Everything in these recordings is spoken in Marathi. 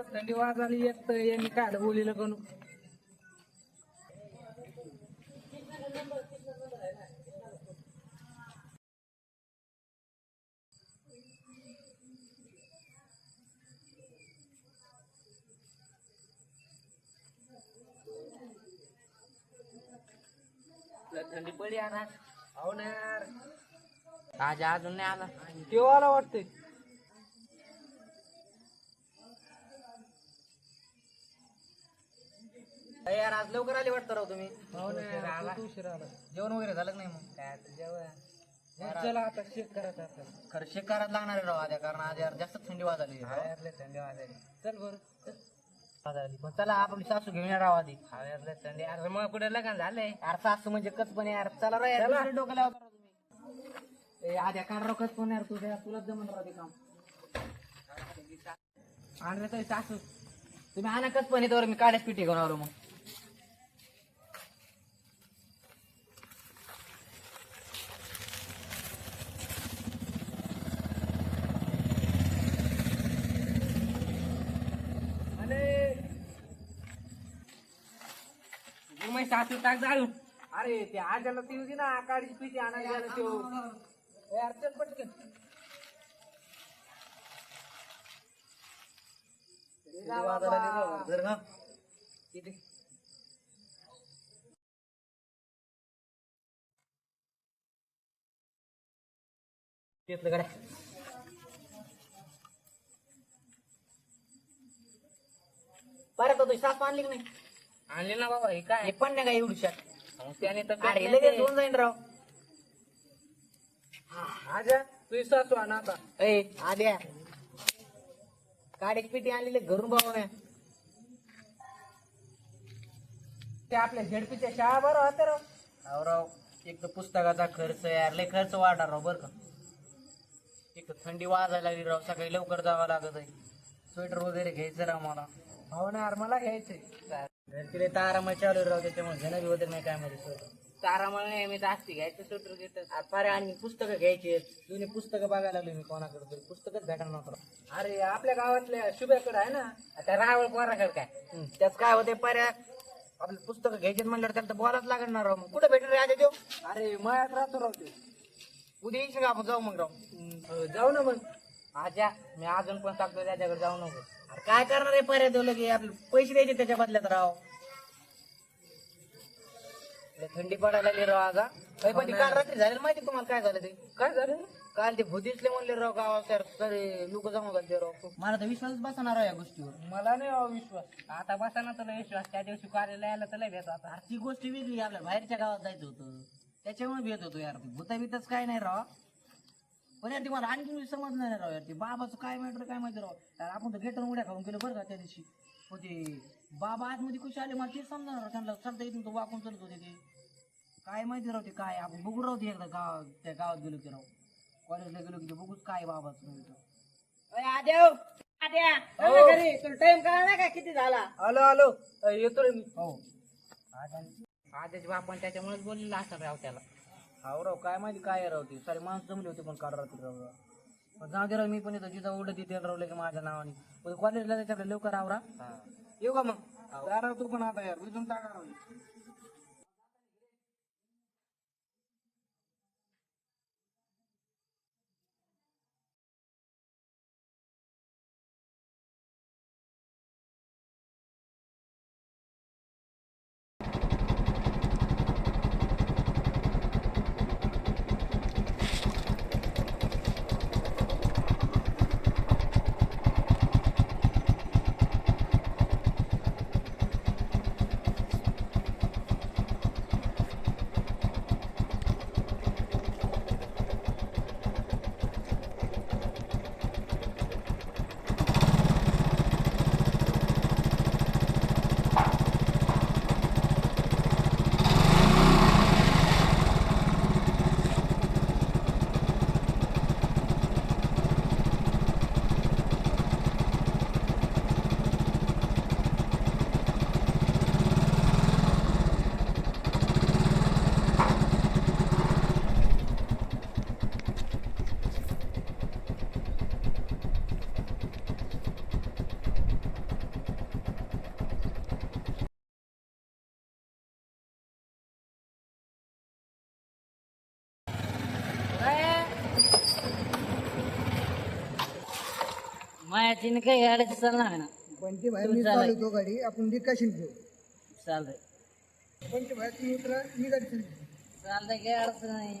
थंडी वाजायला येत यांनी काढ बोलीला करून थंडी पडली आता हो ना आज अजून नाही आला. केव्हा आला वाटतंय? यार आज लवकर आले वाटतं राव तुम्ही. हो ना यार खूप उशीर आला. जेवण वगैरे झालं का नाही मग? काय आता जेव्हा चला आता शेक करायचं आपल्याला. खरं शेकारात लागणार आहे राव आज कारण आज यार जास्त थंडी वाजली हा यार लय थंडी वाजायली चल बरं वाजली. पण चला आपली सासू घेऊन या राव आधी. हा यार लय थंडी. अरे मग कुठे लग्न झालंय यार सासू म्हणजे कच पण यार. चला राव यार चला. दुसरं डोकं लावा राव तुम्ही. ए, आद्या काढ राव कच पण यार तुझ्या. तुलाच जमन राव ते काम. आणलं तर सासू. तुम्ही आणा कच पण येतो मी काढ्याच पिठी घेऊन आलो मग अरे जुमाई सासू टाक जाळून. अरे ते आजाला ती होती ना आकाडची पिठी आणायला गेला तो यार चल पटकन. जा बाबा. जर का किती? घेतलं गाड्या. बरं तर तुझी सास आणली की नाही? आणले ना बाबा हे काय? हे पण नाही का एवढी मग त्याने तर अरे लगेच. होऊन जाईन राव. आजा सासू आण आता. ए आद्या. काड्याची पेटी आणलेली घरून बाबा ते आपल्या झेडपीच्या शाळा बरं होत्या राव. अहो राव एक तर पुस्तकाचा खर्च यार. लय खर्च वाढणार राव बरं का? एक तर थंडी वाजायला लागली राव. सकाळी लवकर जावं लागत आहे. स्वेटर वगैरे घ्यायचं राव मला. हो ना यार मला घ्यायचंय. लय तारामळ चालू राव त्याच्यामुळे घेणं बी होत नाही काय मध्ये स्वेटर तारामळ नाही मी जास्ती घ्यायचं सुटर घेत फार आणि पुस्तकं घ्यायची जुनी पुस्तकं बघायला लागली मी कोणाकडे तरी. पुस्तकच भेटणार नव्हतं. राव. अरे आपल्या गावातल्या शुभ्याकडे आहे ना? आता रावळ पोराकडे काय? त्यात काय होते पर्या आपली पुस्तकं घ्यायची म्हणल्यावर त्याला तर बोलाच लागणार राव. मग कुठे भेटेल रे आजा देऊ अरे मयात राहतो राव ते. उद्या येशील का आपण? जाऊ मग राव. हम्म, जाऊ ना मग. आजा मी अजून पण सांगतो त्याच्याकडे जाऊ नको. अरे काय करणार आहे पर्या देऊ लगे? आपले पैसे द्यायचे त्याच्या बदल्यात राव. लय थंडी पडायला लागली राव आज. काही पण ते काल रात्री झालेलं माहिती तुम्हाला? काय झालं ते? काय झालं? काल ते भूतीसले म्हणले राव गावात तर सगळे लोक जमा झाले राव. मला तर विश्वास बसणार राव या गोष्टीवर. मला नाही विश्वास. आता बसा ना तुला विश्वास. त्या दिवशी कार्यालयाला तर लय भेट आता अरे ती गोष्ट वेगळी. आपल्या बाहेरच्या गावात जायचं होतं. त्याच्यामुळे भेट होतो यार. भूता बितच काय नाही राव. पण यार ती मला आणखी समजणार नाही राव यार ते बाबाचं काय मॅटर काय माहिती राव. यार आपण तर गेटर उड्या खाऊन गेलो बरं का त्या दिवशी. पण ते बाबा आतमध्ये कसे आले मला तेच समजणार राव. त्यांना चलता येत नव्हतं वाकून चालत होते ते. काय माहिती राव ते काय आपण बघू राहू ते एकदा गाव त्या गावात गेलो की राव. कॉलेजला गेलो की ते बघूच काय बाबाचं नव्हतं आद्या टाइम कळा का? किती झाला? आलो आलो. अ, येतो रे मी. हो. आद्याचे बापन त्याच्यामुळेच बोललेला असं राव त्याला. हाव राव काय माहिती काय आहे राव ती? सारे माणसं जमले होते पण काल रात्री राव. पण जाऊ दे राव मी पण येतो जिथं उलट तिथे राव की माझ्या नावाने. पण कॉलेजला त्याच्याकडे लवकर आवरा येऊ का मग? जा राव तू पण आता यार विजून टाका राव. मायाची काही गाड्याची चालणार ना. पंचे बाहेर मी चालवतो गाडी आपण डिकाशीन घेऊ. चालतंय. पंचे बाहेर तुम्ही उतरा मी गाडी चालवतो. चालतंय काही अडचण नाही.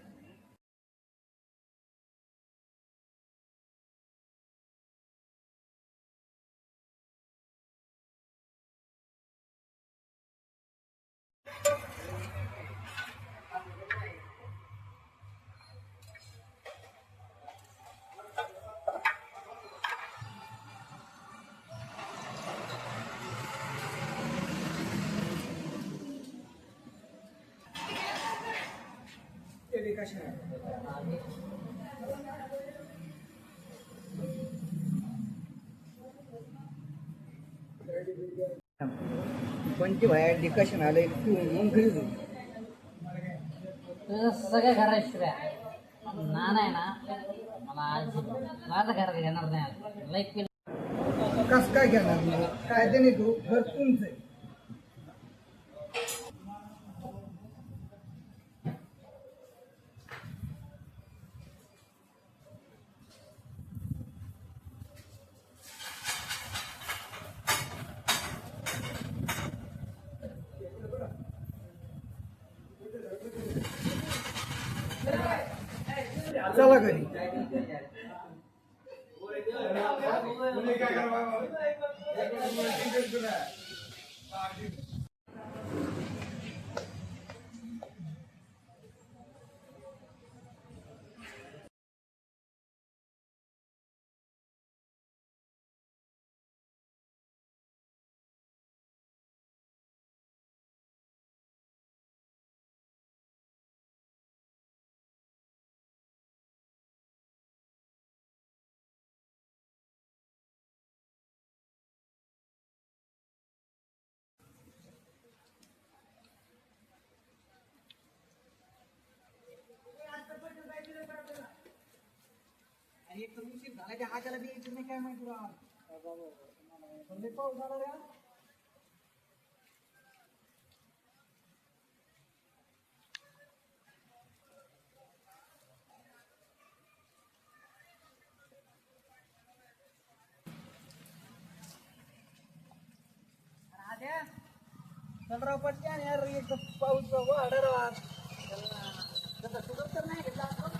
ते आहे. पंचे बाहेर डिकाशीन आलं एक मग घरी जाऊ. तुझं सगळं घरात शिव्या ना नाही ना मला आज माझं घरात घेणार नाही केलं. कस काय घेणार? काय ते नाही तू? घर तुमचं आहे. चला घरी आणि एक तर उशीर झाला त्या हाताला बी यायचं नाही काय माहिती म्हणजे पण पाऊस झाला रे हा. राजा, यार एक पाऊस वाढ तर नाही घेतला आपण.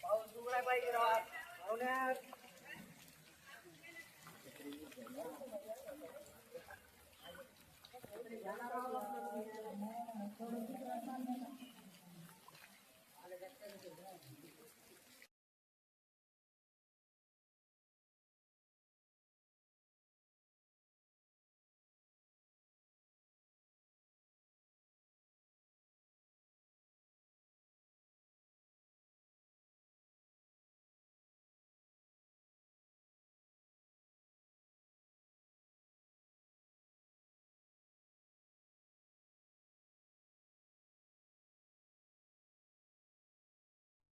पाऊस उघडाय पाहिजे राव आज. पाहुण्यात. अरे यार, आज तर पाऊस आहे यार आज. आज तरी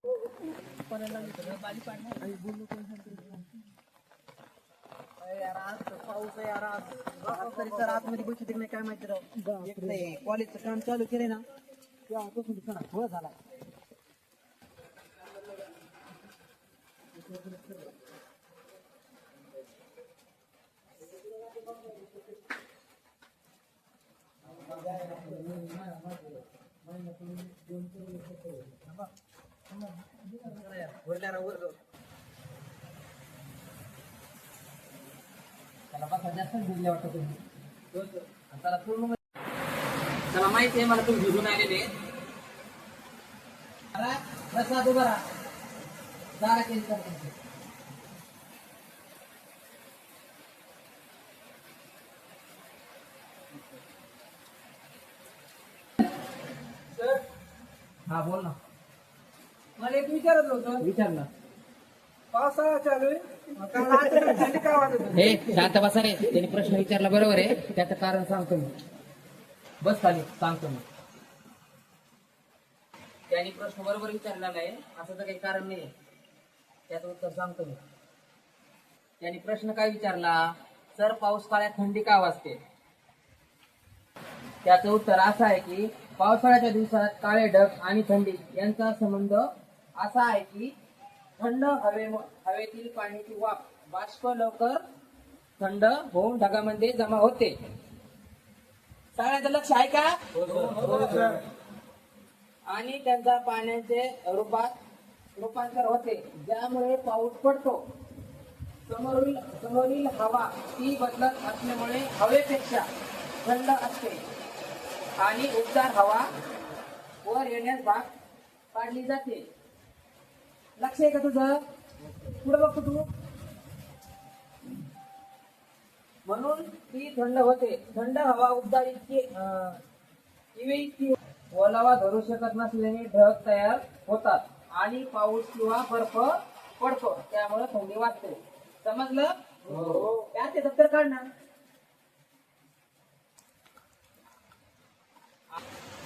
तर आतमध्ये बसू नाही काय माहिती राव कॉलेजचं काम चालू केलंय ना तेव्हापासून सणा झाला त्याला बसा त्याला पूर्ण माहिती आहे मला तुम्ही घेऊन आलेले. प्रसाद उभा राहा जागा चेंज कर हा बोल ना. मला एक विचारत होतं. विचार ना. पावसाळा चालू आहे. कारण आता थंडी काय वाटत होती? हे शांत बसा रे. त्यांनी प्रश्न विचारला बरोबर आहे. त्याचं कारण सांगतो मी. बस खाली सांगतो मी. त्यांनी प्रश्न बरोबर विचारला नाही. असं तर काही कारण नाही त्याचं उत्तर सांगतो मी. त्यांनी प्रश्न काय विचारला? सर पाऊस काळात थंडी का वाजते? त्याचं उत्तर असं आहे की पावसाळ्याच्या दिवसात काळे ढग आणि थंडी यांचा संबंध असा आहे की थंड हवे हवेतील पाण्याची वाफ बाष्प लवकर थंड होऊन ढगामध्ये जमा होते. सगळ्यांचं लक्ष आहे का? आणि त्यांचा पाण्याचे रूपात रूपांतर होते. ज्यामुळे पाऊस पडतो. समोरील समोरील हवा. ती बदलत असल्यामुळे हवेपेक्षा थंड असते. आणि उबदार हवा वर येण्यास भाग पाडली जाते. लक्ष आहे का तुझं? पुढे बघतो तू म्हणून ती थंड होते. थंड हवा उबदार इतकी ओलावा धरू शकत नसल्याने ढग तयार होतात आणि पाऊस किंवा बर्फ पडतो. त्यामुळे थंडी वाजते. समजलं? त्यात ते दप्तर काढ ना.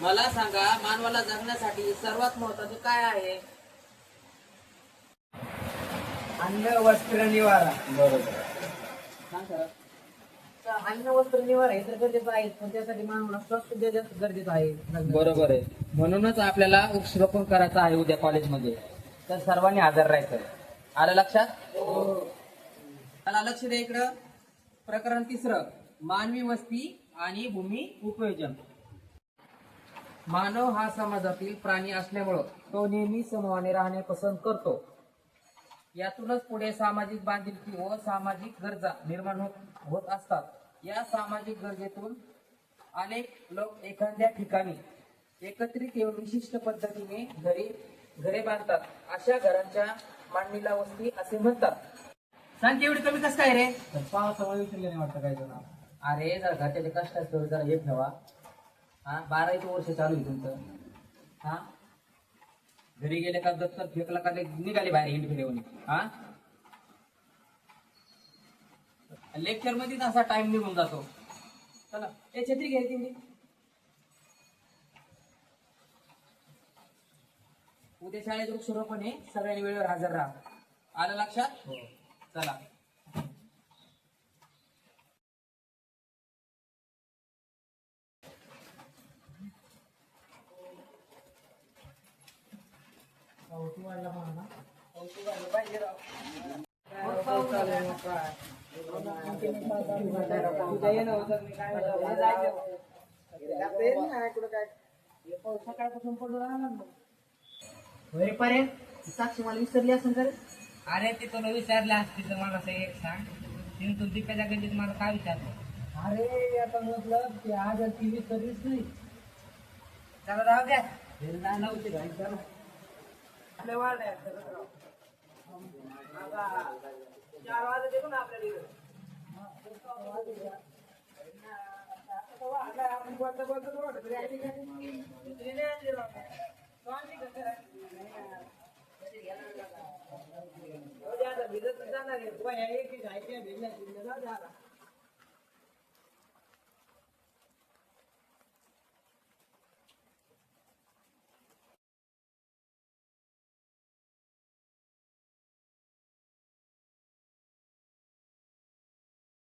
मला सांगा मानवाला जगण्यासाठी सर्वात महत्त्वाचे काय आहे? अन्न वस्त्र निवारा. तर अन्न वस्त्र निवार हे तर गरजेचं आहे पण त्यासाठी मानवाला स्वस्त देणं गरजेचं आहे बरोबर आहे. म्हणूनच आपल्याला वृक्षारोपण करायचं आहे उद्या कॉलेजमध्ये. तर सर्वांनी हजर राहायचं. आलं लक्षात? चला लक्ष द्या इकडं. प्रकरण तिसरं. मानवी वस्ती आणि भूमी उपयोजन. मानव हा समाजातील प्राणी असल्यामुळं तो नेहमी समूहाने राहणे पसंत करतो. यातूनच पुढे सामाजिक बांधिलकी व सामाजिक गरजा निर्माण होत असतात. या सामाजिक गरजेतून अनेक लोक एखाद्या ठिकाणी एकत्रित येऊन विशिष्ट पद्धतीने घरी घरे बांधतात. अशा घरांच्या मांडणीला वस्ती असे म्हणतात. सांग एवढी कमी कसं काय रे? पावसामुळे विसरले नाही वाटतं काय जण अरे जरा घरच्याचे कष्ट असतो जरा हे ठेवा हा बारावीचं वर्ष चालू आहे तुमचं. हा? घरी गेले का दप्तर फेकला का ते? निघाले बाहेर हिंड फिरवणे हा? लेक्चर मध्येच असा टाइम निघून जातो. चला ए छत्री घ्यायची मी उद्या शाळेत वृक्षारोपण आहे. सगळ्यांनी वेळेवर हजर राहा. आलं लक्षात? चला. तुझं येणं होतं मी काय म्हणतो, मला जायचं. आता येत नाही कुठं काय? सकाळपासून पडून राहणार होय पर्यंत साक्षी मला विसरली असेल तर? अरे ते तुला विचारलं असते तर मला असं एक सांग. तिने तू दीपाच्या गंजीत मला काय विचारलं? अरे आता म्हटलं ते आज व्ही सर्व्हिस नाही. चला राहू द्या. घरी जाणं होते घरी आपले वाढ आहे सगळं राव. आता चार वाजता देतो ना आपल्या वाढलाय, आपण बोलता बोलता तो वाढत राहिली का? दुसरी नाही आणली राव. तो आणली का घरात? जाऊ दे आता, भिजत जाणार आहे. बुवा,